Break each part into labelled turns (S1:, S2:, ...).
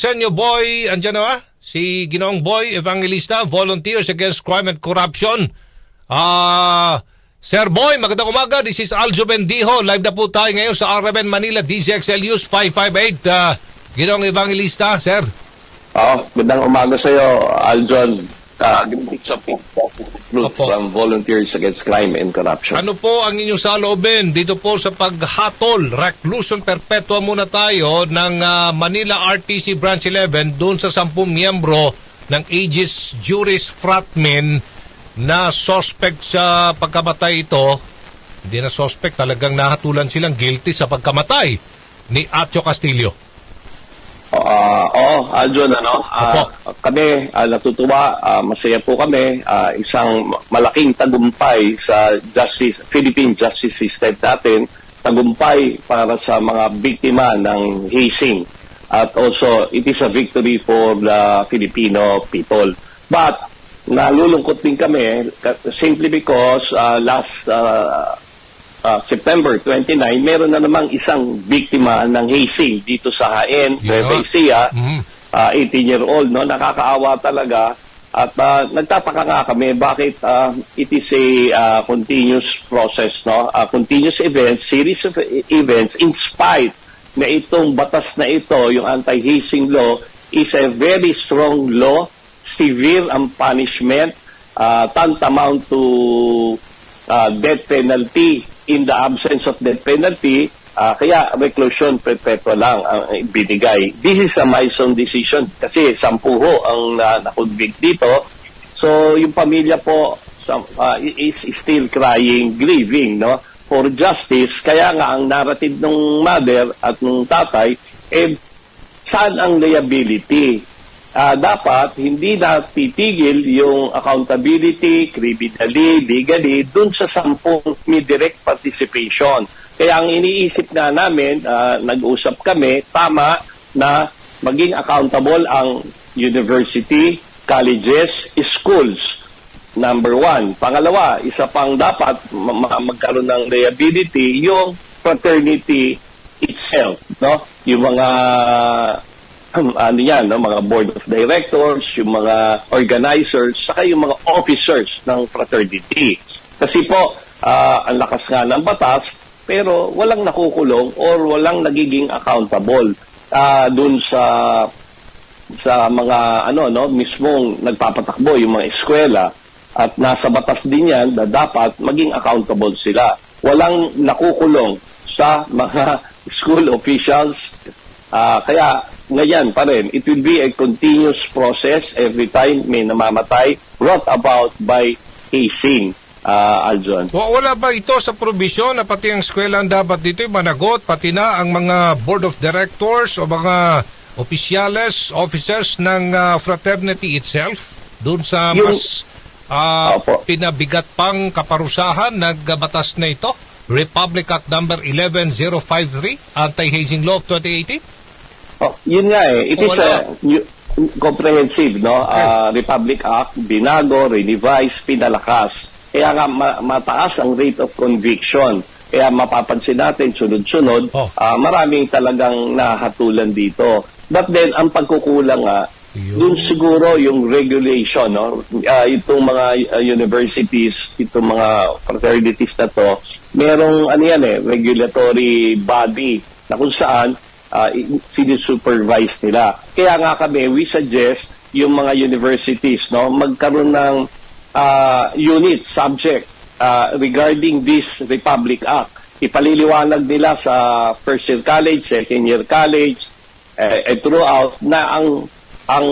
S1: Senyo Boy, andyan na ba? Si Ginoong Boy Evangelista, Volunteers Against Crime and Corruption. Ah, Sir Boy, magandang umaga. This is Aljo Bendijo. Live na po tayo ngayon sa RMN Manila DZXL News 558. Ah, Ginoong Evangelista, Sir.
S2: Oh, magandang umaga sa iyo, Aljon. Uh, sa
S1: Opo.
S2: from Volunteers Against Crime and Corruption.
S1: Ano po ang inyong saloobin dito po sa paghatol, reclusion perpetua muna tayo ng ah, Manila RTC Branch 11 doon sa 10 miyembro ng Aegis Juris Fratmen na suspect sa pagkamatay ito. Hindi na suspect, talagang nahatulan silang guilty sa pagkamatay ni Atio Castillo.
S2: Ah, oo, Aljon, ano, ah, kami ah, natutuwa, ah, masaya po kami, ah, isang malaking tagumpay sa justice, Philippine justice system natin, tagumpay para sa mga biktima ng hazing. At also, it is a victory for the Filipino people. But, nalulungkot din kami ka- simply because ah, last ah, uh, September 29, meron na namang isang biktima ng hazing dito sa Haen. Nueva Ecija,
S1: Mhm.
S2: uh, 18-year-old, no? nakakaawa talaga. At uh, nagtataka nga kami bakit uh, it is a uh, continuous process, no? A continuous event, series of events in spite na itong batas na ito, yung anti-hazing law, is a very strong law, severe ang punishment, uh, tantamount to uh, death penalty in the absence of death penalty, ah, kaya reclusion perpetua lang ang binigay. This is a milestone decision kasi sampu ho ang na, nakonvict dito. So yung pamilya po some, ah, is still crying, grieving no for justice. Kaya nga ang narrative ng mother at ng tatay, eh, saan ang liability? Ah, dapat hindi na titigil yung accountability, criminally, legally, dun sa sampung may direct participation. Kaya ang iniisip nga namin, ah, nag-usap kami, tama na maging accountable ang university, colleges, schools. Number one. Pangalawa, isa pang dapat ma- magkaroon ng liability, yung fraternity itself. No? Yung mga um, ano yan, no? mga board of directors, yung mga organizers, saka yung mga officers ng fraternity. Kasi po, ah, ang lakas nga ng batas, pero walang nakukulong or walang nagiging accountable ah, dun sa sa mga ano no mismong nagpapatakbo yung mga eskwela at nasa batas din yan na dapat maging accountable sila. Walang nakukulong sa mga school officials. Ah, kaya ngayon pa rin, it will be a continuous process every time may namamatay brought about by hazing, ah, Aljon.
S1: Wa- Wala ba ito sa provision na pati ang eskwela ang dapat dito managot, pati na ang mga board of directors o mga opisyales, officers ng ah, fraternity itself doon sa
S2: Yung-
S1: mas ah,
S2: Opo.
S1: pinabigat pang kaparusahan ng batas na ito? Republic Act number 11053, Anti-Hazing Law of 2018?
S2: Oh, yun nga eh. It is
S1: wala?
S2: a new- comprehensive, no? Ah, Republic Act, binago, revise, pinalakas. Kaya nga ma- mataas ang rate of conviction. Kaya mapapansin natin, sunod-sunod,
S1: Oh.
S2: ah, maraming talagang nahatulan dito. But then, ang pagkukulang nga,
S1: Yun.
S2: dun siguro yung regulation, no? Ah, itong mga ah, universities, itong mga fraternities na to, merong ano yan eh, regulatory body na kung saan uh, sinusupervise nila. Kaya nga kami, we suggest yung mga universities no magkaroon ng ah, unit subject ah, regarding this Republic Act. Ipaliliwanag nila sa first year college, second year college, eh, and throughout na ang ang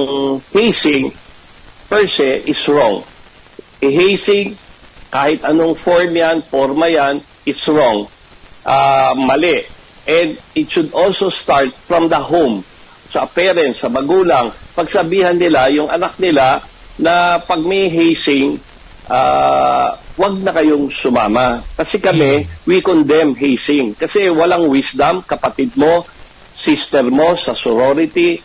S2: hazing per se is wrong. I-hazing, kahit anong form yan, forma yan, is wrong. Ah, mali. And it should also start from the home. Sa parents, sa magulang. Pagsabihan nila, yung anak nila, na pag may hazing, ah, wag na kayong sumama. Kasi kami, we condemn hazing. Kasi walang wisdom, kapatid mo, sister mo sa sorority,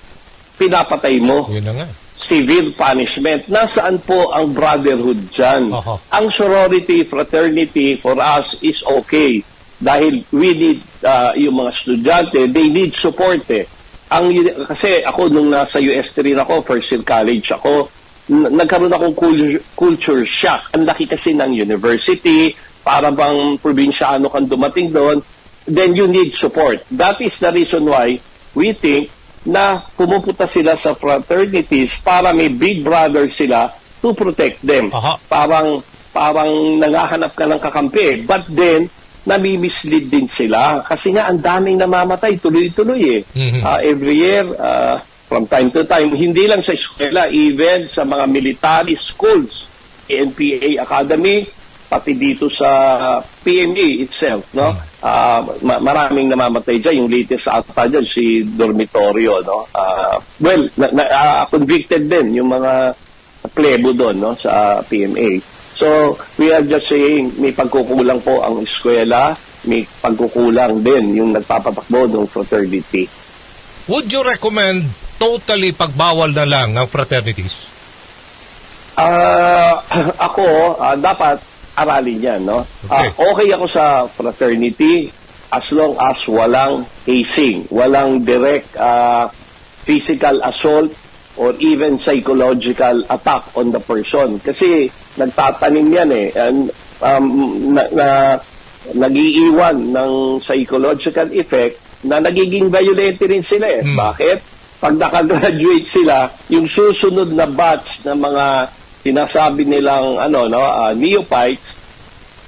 S2: pinapatay mo
S1: Yun na nga.
S2: severe punishment. Nasaan po ang brotherhood dyan?
S1: Aha.
S2: Ang sorority, fraternity for us is okay. Dahil we need, uh, yung mga estudyante, they need support eh. ang kasi ako nung nasa US rin ako, first year college ako, nagkaroon akong culture, culture shock. Ang laki kasi ng university, para bang probinsyano kang dumating doon, then you need support. That is the reason why we think na pumupunta sila sa fraternities para may big brother sila to protect them.
S1: Aha.
S2: Parang parang nangahanap ka ng kakampi. But then, nami-mislead din sila kasi nga ang daming namamatay tuloy-tuloy eh.
S1: Mhm.
S2: Ah, every year, ah, from time to time, hindi lang sa eskwela, even sa mga military schools, NPA Academy, pati dito sa PMA itself, no? Ma- maraming namamatay dyan. Yung latest ata dyan, si Dormitorio, no? Ah, well, na, na- ah, convicted din yung mga plebo doon, no? Sa PMA. So, we are just saying, may pagkukulang po ang eskwela, may pagkukulang din yung nagpapatakbo ng fraternity.
S1: Would you recommend totally pagbawal na lang ang fraternities?
S2: Ah, ako, ah, dapat aralin yan, no? Ah,
S1: Okay.
S2: okay ako sa fraternity as long as walang hazing, walang direct ah, physical assault or even psychological attack on the person. Kasi nagtatanim yan eh. And, um, na, na, nagiiwan ng psychological effect na nagiging violent rin sila eh.
S1: Hmm.
S2: Bakit? Pag nakagraduate sila, yung susunod na batch ng mga sinasabi nilang ano no ah, neophytes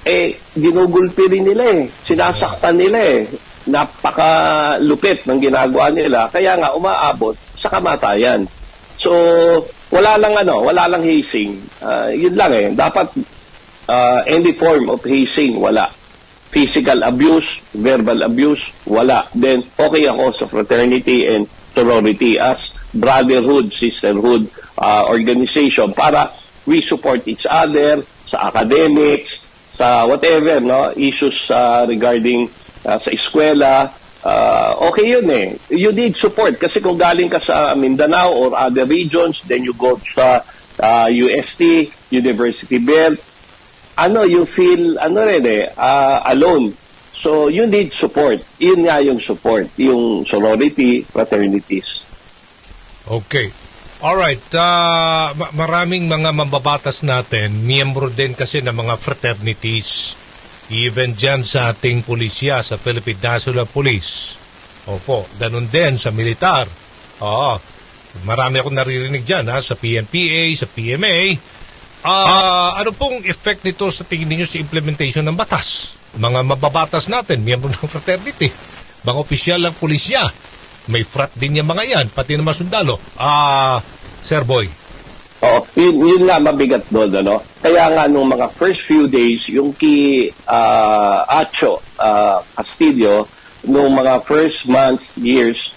S2: eh ginugulpi rin nila eh sinasaktan nila eh napakalupit ng ginagawa nila kaya nga umaabot sa kamatayan so wala lang ano wala lang hazing. Ah, yun lang eh. Dapat ah, any form of hazing wala. Physical abuse verbal abuse wala. Then okay ako sa fraternity and sorority as brotherhood sisterhood ah, organization para we support each other sa academics sa whatever no issues ah, regarding ah, sa eskwela ah, okay yun eh. You need support kasi kung galing ka sa Mindanao or other regions then you go sa ah, UST University Belt ano you feel ano rin eh ah, alone. So you need support. Yun nga yung support yung sorority fraternities.
S1: Okay. Alright, uh, ma- maraming mga mambabatas natin, miyembro din kasi ng mga fraternities, even dyan sa ating pulisya, sa Philippine National Police. Opo, ganun din sa militar. Oo, marami akong naririnig dyan ha, sa PNPA, sa PMA. Ah, ano pong effect nito sa tingin ninyo sa implementation ng batas? Mga mababatas natin, miyembro ng fraternity, mga opisyal ng pulisya, may frat din yung mga yan, pati mga sundalo. Ah, Sir Boy.
S2: Oo, yun, yun nga mabigat doon, ano? Kaya nga nung mga first few days, yung kay ah, Acho ah, Castillo, nung mga first months, years,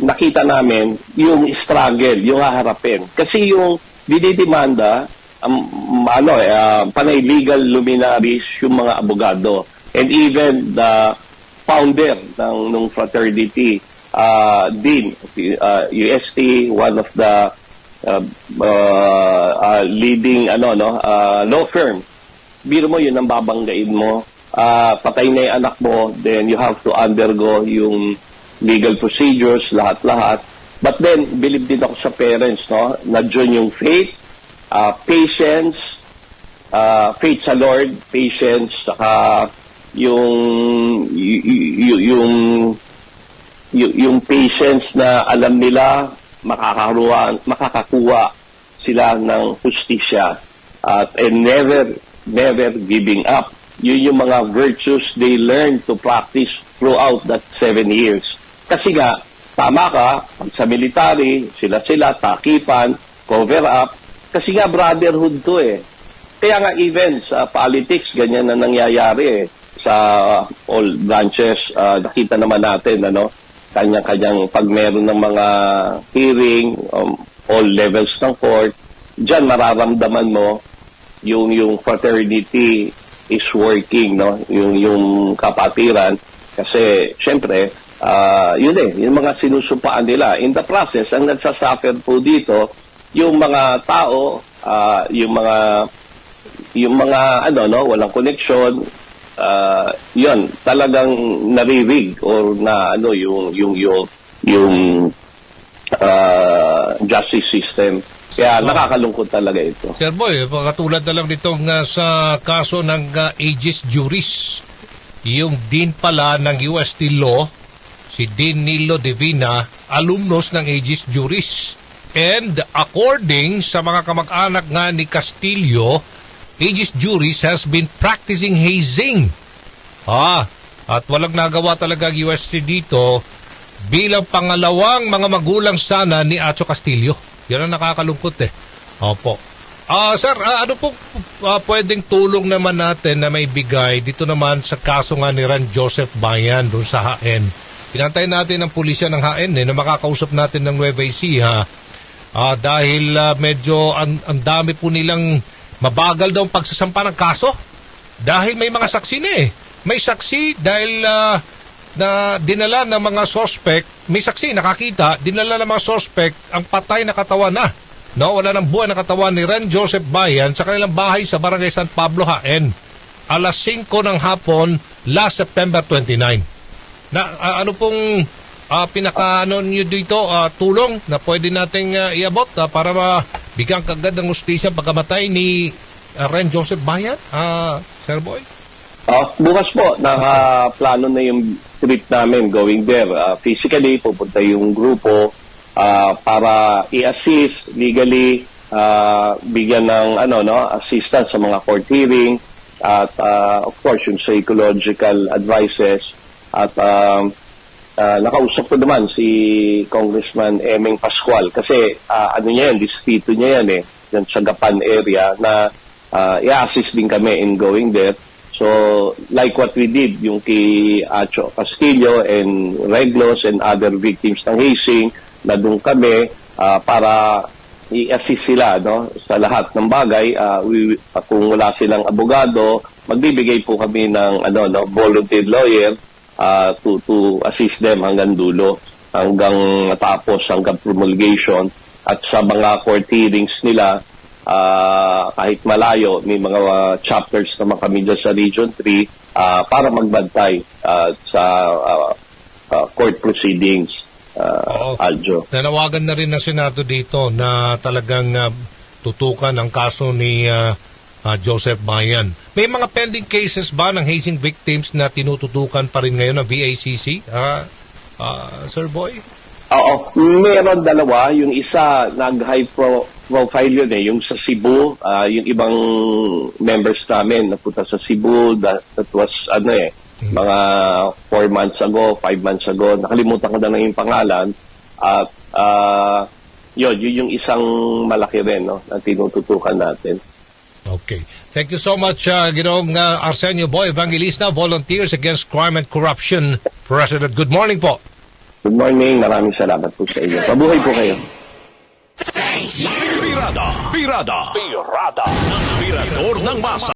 S2: nakita namin yung struggle, yung haharapin. Kasi yung dinidemanda, um, ano, eh, ah, panay legal luminaries, yung mga abogado. And even the founder ng nung fraternity, uh, Dean, uh, UST, one of the uh, uh, uh, leading ano no uh, law firm. Biro mo yun ang babanggain mo. Uh, patay na yung anak mo, then you have to undergo yung legal procedures, lahat-lahat. But then, believe din ako sa parents, no? Na dyan yung faith, uh, patience, uh, faith sa Lord, patience, saka yung y- y- yung y- yung patience na alam nila makakaruan, makakakuha sila ng hustisya at and never never giving up. Yun yung mga virtues they learn to practice throughout that seven years. Kasi nga, tama ka, sa military, sila-sila, takipan, cover up, kasi nga brotherhood to eh. Kaya nga even sa politics, ganyan na nangyayari eh. Sa all branches, ah, nakita naman natin, ano, kanya-kanyang pag meron ng mga hearing, um, all levels ng court, dyan mararamdaman mo yung yung fraternity is working, no? Yung yung kapatiran kasi syempre ah yun eh, yung mga sinusupaan nila. In the process, ang nagsasuffer po dito, yung mga tao, ah, yung mga yung mga ano no, walang connection, ah yun, talagang naririg or na ano yung yung yung yung ah, justice system. Kaya nakakalungkot talaga ito.
S1: Sir Boy, katulad na lang nitong uh, sa kaso ng uh, Aegis Juris, yung dean pala ng UST Law, si Dean Nilo Divina, alumnos ng Aegis Juris. And according sa mga kamag-anak nga ni Castillo, Aegis Juris has been practicing hazing. Ah, at walang nagawa talaga ang UST dito bilang pangalawang mga magulang sana ni Acho Castillo. Yan ang nakakalungkot eh. Opo. Ah, sir, ah, ano po ah, pwedeng tulong naman natin na may bigay dito naman sa kaso nga ni Ran Joseph Bayan doon sa HN? Pinantay natin ang pulisya ng HN eh, na makakausap natin ng Nueva Ecija ah, dahil ah, medyo ang, ang dami po nilang mabagal daw pagsasampa ng kaso dahil may mga saksi na eh. May saksi dahil ah, na dinala ng mga suspect, may saksi nakakita, dinala ng mga suspect ang patay na katawan na. No, wala ng buhay na katawan ni Ren Joseph Bayan sa kanilang bahay sa Barangay San Pablo, Haen. Alas 5 ng hapon, last September 29. Na ah, ano pong ah, pinaka ano niyo dito ah, tulong na pwede nating ah, iabot ah, para mabigyan kagad ng ustisya pagkamatay ni ah, Ren Joseph Bayan? Ah, Sir Boy?
S2: Ah, bukas po, nakaplano na yung trip namin going there. Ah, physically, pupunta yung grupo ah, para i-assist legally, ah, bigyan ng ano no assistance sa mga court hearing at ah, of course yung psychological advices at um, ah, nakausap ko naman si Congressman Emeng Pascual kasi ah, ano niya yan, distrito niya yan eh, yan sa Gapan area na ah, i-assist din kami in going there. So, like what we did, yung kay Acho Castillo and Reglos and other victims ng hazing, na doon kami ah, para i-assist sila no, sa lahat ng bagay. Ah, we, kung wala silang abogado, magbibigay po kami ng ano, no, volunteer lawyer ah, to, to assist them hanggang dulo, hanggang matapos, hanggang promulgation. At sa mga court hearings nila, ah, kahit malayo, may mga chapters naman kami dyan sa Region 3 ah, para magbantay ah, sa ah, ah, court proceedings,
S1: Oo.
S2: ah, Aljo.
S1: Nanawagan na rin ng Senado dito na talagang ah, tutukan ang kaso ni ah, ah, Joseph Bayan. May mga pending cases ba ng hazing victims na tinututukan pa rin ngayon ng VACC? Ah, ah, Sir Boy?
S2: Oo, meron dalawa. Yung isa, nag-high pro- profile yun eh. Yung sa Cebu, ah, yung ibang members namin napunta sa Cebu. That, that was, ano eh, mga four months ago, five months ago. Nakalimutan ko na lang yung pangalan. At, ah, yun, yun yung isang malaki rin, no, na tinututukan natin.
S1: Okay. Thank you so much, uh, Ginoong uh, Arsenio Boy Evangelista, Volunteers Against Crime and Corruption President. Good morning po.
S2: Good morning. Maraming salamat po sa inyo. Mabuhay po kayo.
S3: Pirada, pirada, pirada, Pirador ng masa.